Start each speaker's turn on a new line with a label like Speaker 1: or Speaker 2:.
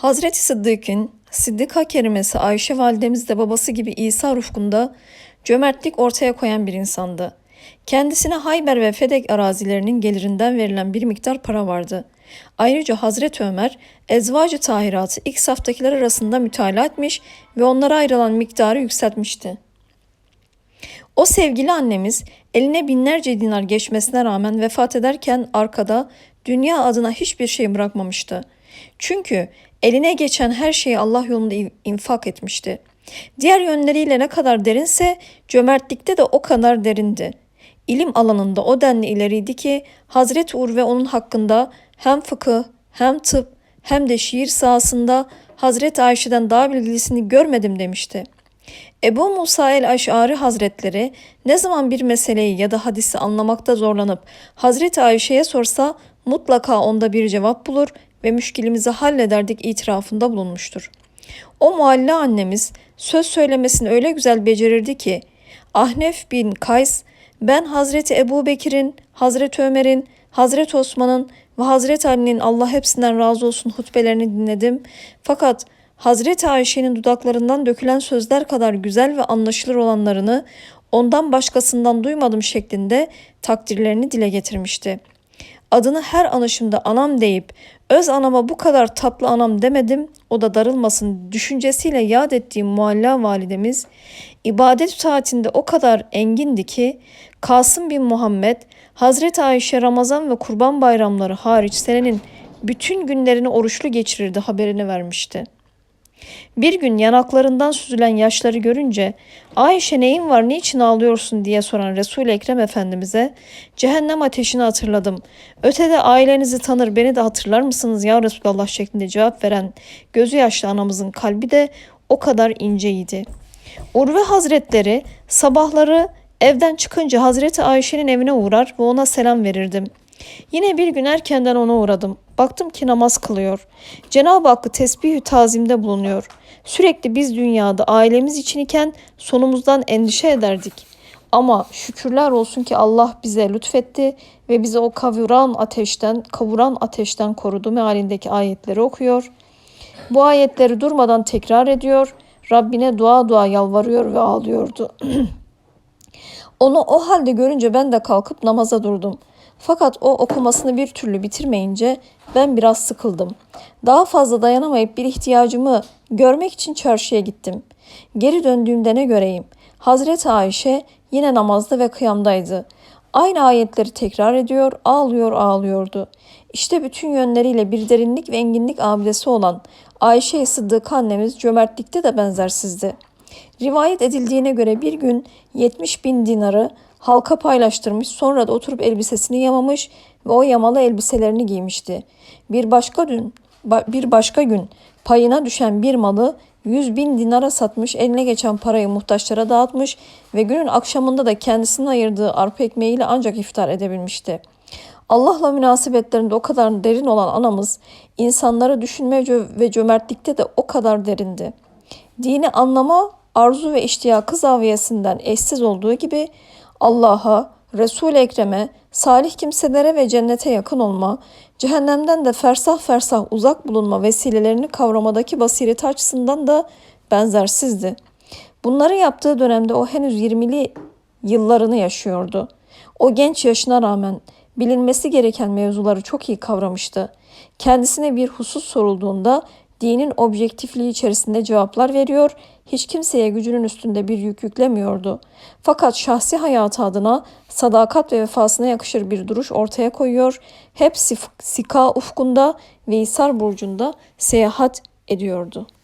Speaker 1: Hazreti Sıddık'ın Sıddıka kerimesi Ayşe validemiz de babası gibi İsa rufkunda cömertlik ortaya koyan bir insandı. Kendisine Hayber ve Fedek arazilerinin gelirinden verilen bir miktar para vardı. Ayrıca Hazreti Ömer, ezvacı tahiratı ilk saftakiler arasında mütalaa etmiş ve onlara ayrılan miktarı yükseltmişti. O sevgili annemiz eline binlerce dinar geçmesine rağmen vefat ederken arkada dünya adına hiçbir şey bırakmamıştı. Çünkü eline geçen her şeyi Allah yolunda infak etmişti. Diğer yönleriyle ne kadar derinse cömertlikte de o kadar derindi. İlim alanında o denli ileriydi ki Hazreti Urve onun hakkında hem fıkıh hem tıp hem de şiir sahasında Hazreti Ayşe'den daha bilgilisini görmedim demişti. Ebu Musa el-Aş'ari Hazretleri ne zaman bir meseleyi ya da hadisi anlamakta zorlanıp Hazreti Ayşe'ye sorsa mutlaka onda bir cevap bulur ve müşkilimizi hallederdik itirafında bulunmuştur. O mualla annemiz söz söylemesini öyle güzel becerirdi ki Ahnef bin Kays ben Hazreti Ebu Bekir'in, Hazreti Ömer'in, Hazreti Osman'ın ve Hazreti Ali'nin Allah hepsinden razı olsun hutbelerini dinledim. Fakat Hazreti Ayşe'nin dudaklarından dökülen sözler kadar güzel ve anlaşılır olanlarını ondan başkasından duymadım şeklinde takdirlerini dile getirmişti. Adını her anışımda anam deyip öz anama bu kadar tatlı anam demedim o da darılmasın düşüncesiyle yad ettiğim mualla validemiz ibadet saatinde o kadar engindi ki Kasım bin Muhammed Hazreti Ayşe Ramazan ve Kurban bayramları hariç senenin bütün günlerini oruçlu geçirirdi haberini vermişti. Bir gün yanaklarından süzülen yaşları görünce Ayşe neyin var niçin ağlıyorsun diye soran resul Ekrem Efendimiz'e cehennem ateşini hatırladım. Ötede ailenizi tanır beni de hatırlar mısınız ya Resulallah şeklinde cevap veren gözü yaşlı anamızın kalbi de o kadar inceydi. Urve Hazretleri sabahları evden çıkınca Hazreti Ayşe'nin evine uğrar ve ona selam verirdim. Yine bir gün erkenden ona uğradım. Baktım ki namaz kılıyor. Cenab-ı Hakk'ı tesbihü tazimde bulunuyor. Sürekli biz dünyada ailemiz için iken sonumuzdan endişe ederdik. Ama şükürler olsun ki Allah bize lütfetti ve bize o kavuran ateşten, kavuran ateşten korudu mealindeki ayetleri okuyor. Bu ayetleri durmadan tekrar ediyor. Rabbine dua dua yalvarıyor ve ağlıyordu. Onu o halde görünce ben de kalkıp namaza durdum. Fakat o okumasını bir türlü bitirmeyince ben biraz sıkıldım. Daha fazla dayanamayıp bir ihtiyacımı görmek için çarşıya gittim. Geri döndüğümde ne göreyim? Hazreti Ayşe yine namazda ve kıyamdaydı. Aynı ayetleri tekrar ediyor, ağlıyor ağlıyordu. İşte bütün yönleriyle bir derinlik ve enginlik abidesi olan Ayşe Sıddık annemiz cömertlikte de benzersizdi. Rivayet edildiğine göre bir gün 70 bin dinarı halka paylaştırmış sonra da oturup elbisesini yamamış ve o yamalı elbiselerini giymişti. Bir başka gün, bir başka gün payına düşen bir malı 100 bin dinara satmış, eline geçen parayı muhtaçlara dağıtmış ve günün akşamında da kendisine ayırdığı arpa ekmeğiyle ancak iftar edebilmişti. Allah'la münasebetlerinde o kadar derin olan anamız, insanları düşünme ve cömertlikte de o kadar derindi. Dini anlama, arzu ve iştiyakı zaviyesinden eşsiz olduğu gibi Allah'a, Resul-i Ekrem'e, salih kimselere ve cennete yakın olma, cehennemden de fersah fersah uzak bulunma vesilelerini kavramadaki basireti açısından da benzersizdi. Bunları yaptığı dönemde o henüz 20'li yıllarını yaşıyordu. O genç yaşına rağmen bilinmesi gereken mevzuları çok iyi kavramıştı. Kendisine bir husus sorulduğunda dinin objektifliği içerisinde cevaplar veriyor, hiç kimseye gücünün üstünde bir yük yüklemiyordu. Fakat şahsi hayatı adına sadakat ve vefasına yakışır bir duruş ortaya koyuyor, hep Sika ufkunda ve İsar burcunda seyahat ediyordu.''